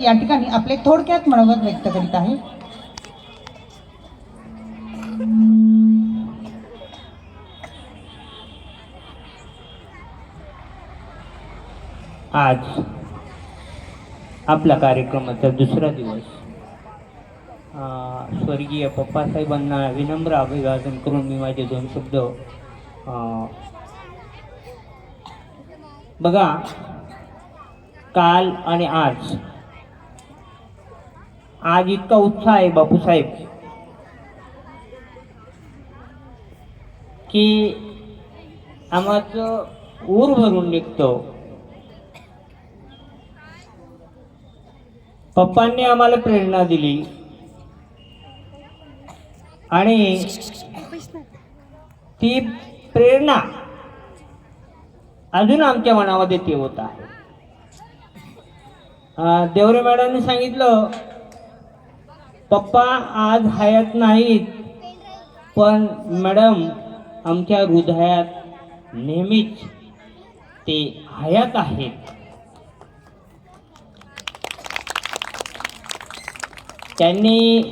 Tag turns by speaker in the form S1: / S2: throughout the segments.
S1: या ठिकाणी आपले थोडक्यात मनोगत व्यक्त करीत आहे.
S2: आज आपला कार्यक्रमाचा दुसरा दिवस स्वर्गीय पप्पासाहेबांना विनम्र अभिवादन करून मी माझे दोन शब्द बघा काल आणि आज आज इतका उत्साह आहे बापूसाहेब. की आम्हाचं ऊर भरून निघतो. पप्पांनी आम्हाला प्रेरणा दिली. आणि ती प्रेरणा अजून आमच्या मनामध्ये ते होत आहे देवरे मॅडमने सांगितलं पप्पा आज हयात नाहीत. पण मॅडम आमच्या हृदयात नेहमीच ते हयात आहेत. त्यांनी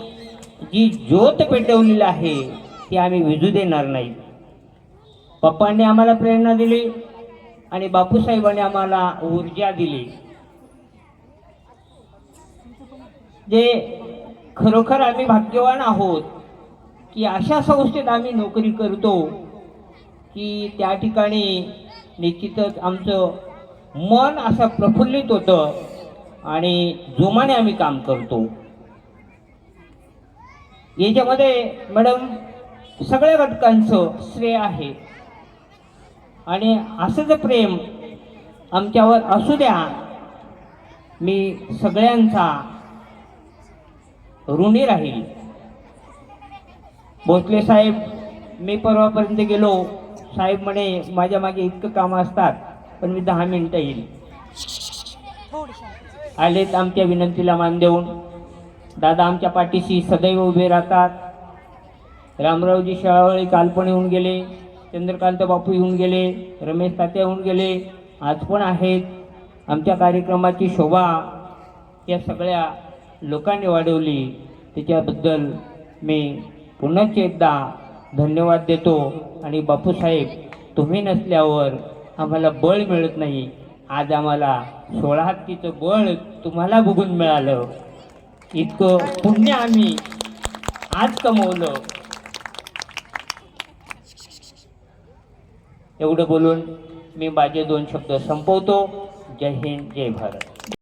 S2: जी ज्योत पेटवलेली आहे ती आम्ही विजू देणार नाही. पप्पांनी आम्हाला प्रेरणा दिली आणि बापूसाहेबांनी आम्हाला ऊर्जा दिली. जे खरोखर आम्ही भाग्यवान आहोत की अशा संस्थेत आम्ही नोकरी करतो की त्या ठिकाणी निश्चितच आमचं मन असं प्रफुल्लित होतं आणि जोमाने आम्ही काम करतो. याच्यामध्ये मॅडम सगळ्या घटकांचं श्रेय आहे. आणि असंच प्रेम आमच्यावर असू द्या मी सगळ्यांचा ऋणी राहील. भोसले साहेब मी परवापर्यंत गेलो. साहेब म्हणे माझ्या मागे इतकं कामं असतात पण मी दहा मिनिटं येईल. आलेत आमच्या विनंतीला मान देऊन. दादा आमच्या पाठीशी सदैव उभे राहतात. रामरावजी शेळावळी काल पण येऊन गेले. चंद्रकांत बापू येऊन गेले. रमेश तात्या येऊन गेले. आज पण आहेत. आमच्या कार्यक्रमाची शोभा या सगळ्या लोकांनी वाढवली. त्याच्याबद्दल मी पुन्हाच एकदा धन्यवाद देतो. आणि बापूसाहेब तुम्ही नसल्यावर आम्हाला बळ मिळत नाही. आज आम्हाला सोळा हत्तीचं बळ तुम्हाला बघून मिळालं. इतकं पुण्य आम्ही आज कमवलं. एवढं बोलून मी माझे दोन शब्द संपवतो. जय हिंद जय भारत.